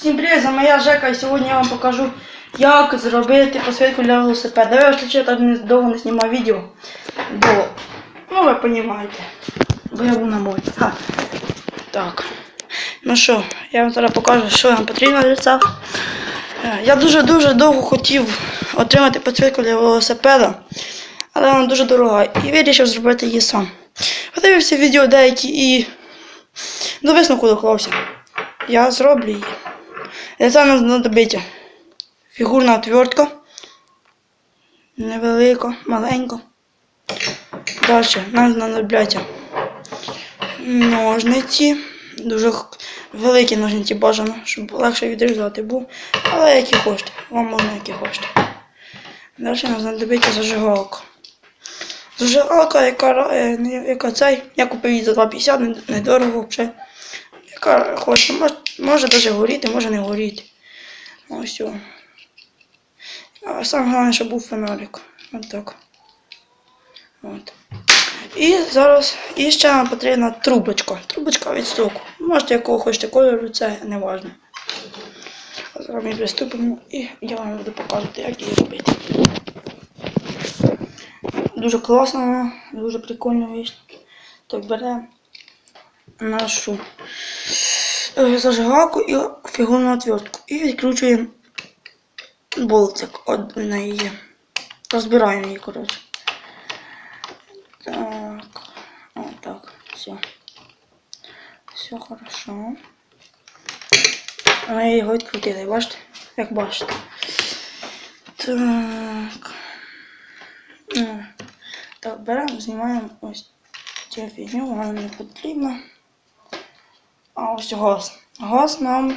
Всім привіт, це моя Жека і сьогодні я вам покажу, як зробити посвідку для велосипеда. Я ще так довго не знімав відео, бо, ну ви розумієте, бо я був на морі. Ха. Так. Ну що, я вам зараз покажу, що нам потрібно для цього. Е, Я дуже-дуже довго хотів отримати посвідку для велосипеда, але вона дуже дорога і вирішив зробити її сам. Подивився відео деякі і до висновку доклався. Я зроблю її. Для цього нам знадобиться фігурна отвертка. Невелика, маленька. Далі нам знадобляться ножниці. Дуже великі ножниці бажано, щоб легше відрізати був. Але які хочете. Вам можна які хочете. Далі нам знадобиться зажигалка. Зажигалка, яка, е, яка цей, я купив її за 2,50, не- недорого взагалі. Яка хоче, може, може навіть горіти, може не горіти. Ось. о. А саме головне, щоб був фонарик. От так. От. І зараз і ще нам потрібна трубочка. Трубочка від соку. Можете якого хочете кольору, це не важливо. Зараз ми приступимо і я вам буду показувати, як її робити. Дуже класно, дуже прикольно вийшло. Так беремо нашу е, зажигалку і фігурну отвертку. І відкручуємо болтик на її. Розбираємо її, коротше. Так. Отак. Все. Все хорошо. Ми його відкрутили, бачите? Як бачите. Так. Так, беремо, знімаємо ось цю фігню, вона не потрібна. А ось газ. Газ нам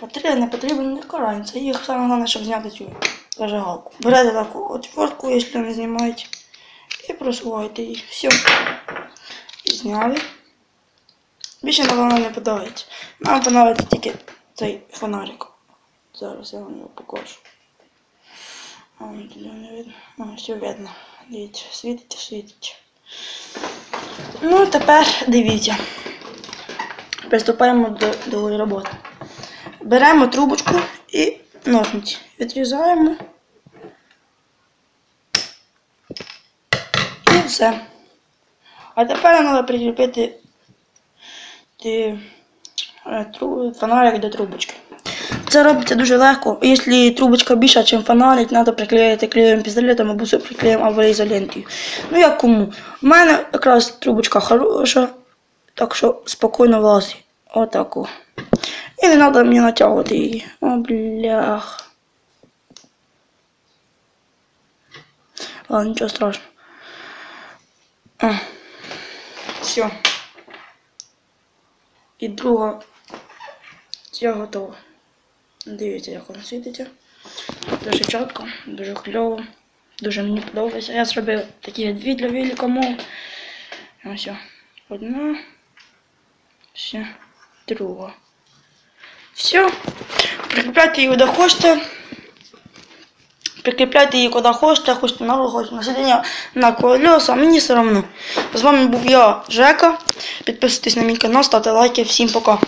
потрібен, не потрібен, не карається. Їх саме головне, щоб зняти цю зажигалку. Берете таку отвертку, якщо не знімаєте, і просуваєте її. Все. Зняли. Більше вона не подобається. Нам подобається тільки цей фонарик. Зараз я вам його покажу. А не видно. А, все видно. Дивіться, світить, світить. Ну, тепер дивіться. Приступаємо до, до роботи. Беремо трубочку і ножниці. Відрізаємо. І все. А тепер треба прикріпити е, фонарик до трубочки. Це робиться дуже легко. Якщо трубочка більша, ніж фонарик, треба приклеїти клеєм пістолетом або приклеєм або ізолентою. Ну як кому. У мене якраз трубочка хороша, так що спокійно влазить. Отаку. І не треба мені натягувати її. О, блях. Ладно, нічого страшного. А. Все. І друга. Я готова. Дивіться, як воно світиться. Дуже чітко, дуже кльово. Дуже мені подобається. Я зробив такі дві для велика мов. Ось. Одна. Ще друга. Все. Прикріпляйте її куди хочете. Прикріпляйте її куди хочете, хочете на руку, хочете на сидіння, на колеса, мені все одно. З вами був я, Жека. Підписуйтесь на мій канал, ставте лайки. Всім пока.